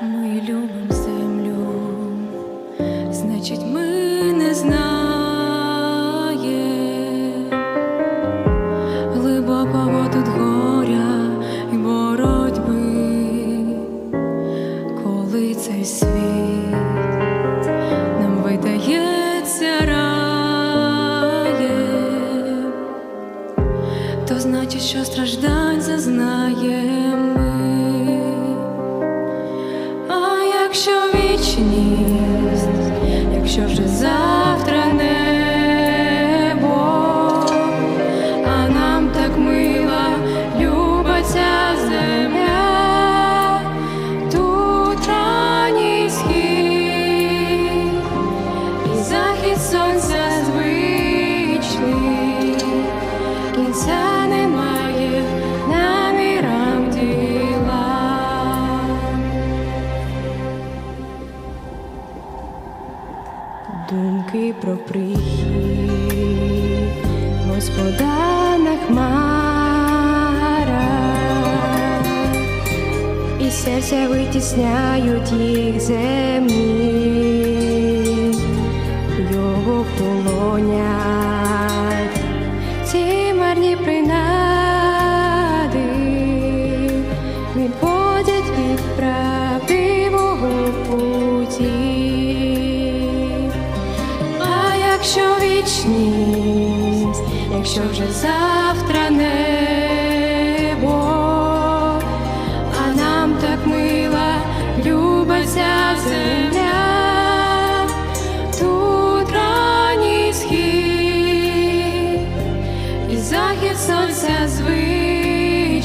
Ми любим землю, значить, ми не знаєм глибокого тут горя й боротьби, коли цей світ нам видається раєм, то значить, що страждань зазнаєм якщо вже завтра небо, а нам так мила люба земля, тут ранній схід сонця звичний, кінця немає Думки про прихід Господа на хмарах. І серця витісняють їх земні, якщо вічність, якщо вже завтра небо, а нам так мила люба ця земля, тут ранній схід і захід сонця звичний,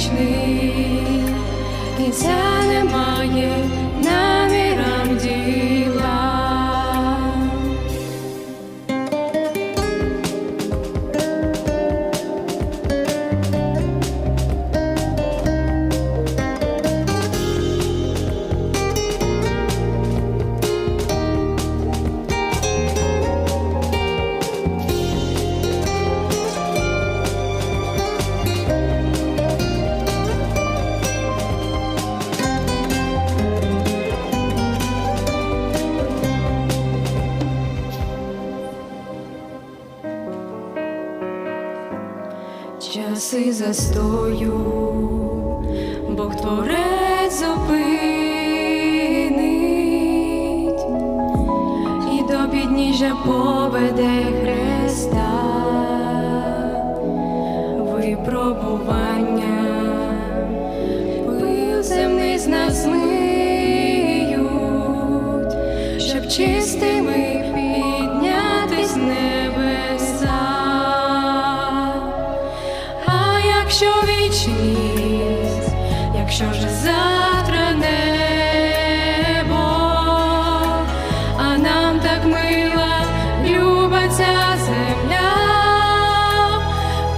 кінця немає намірам діла. Часи застою, Бог творець зупинить. І до підніжжя поведе Христа випробування, пил земний з нас змиють, щоб чистими вічність, якщо вже завтра небо, а нам так мила люба ця земля,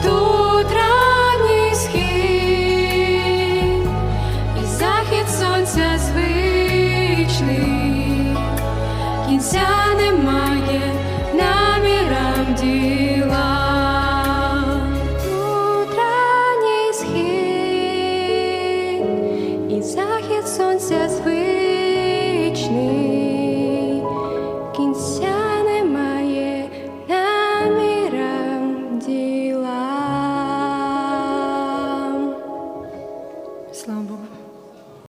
тут ранній схід захід сонця звичний, кінця немає намірам діла. і захід сонця.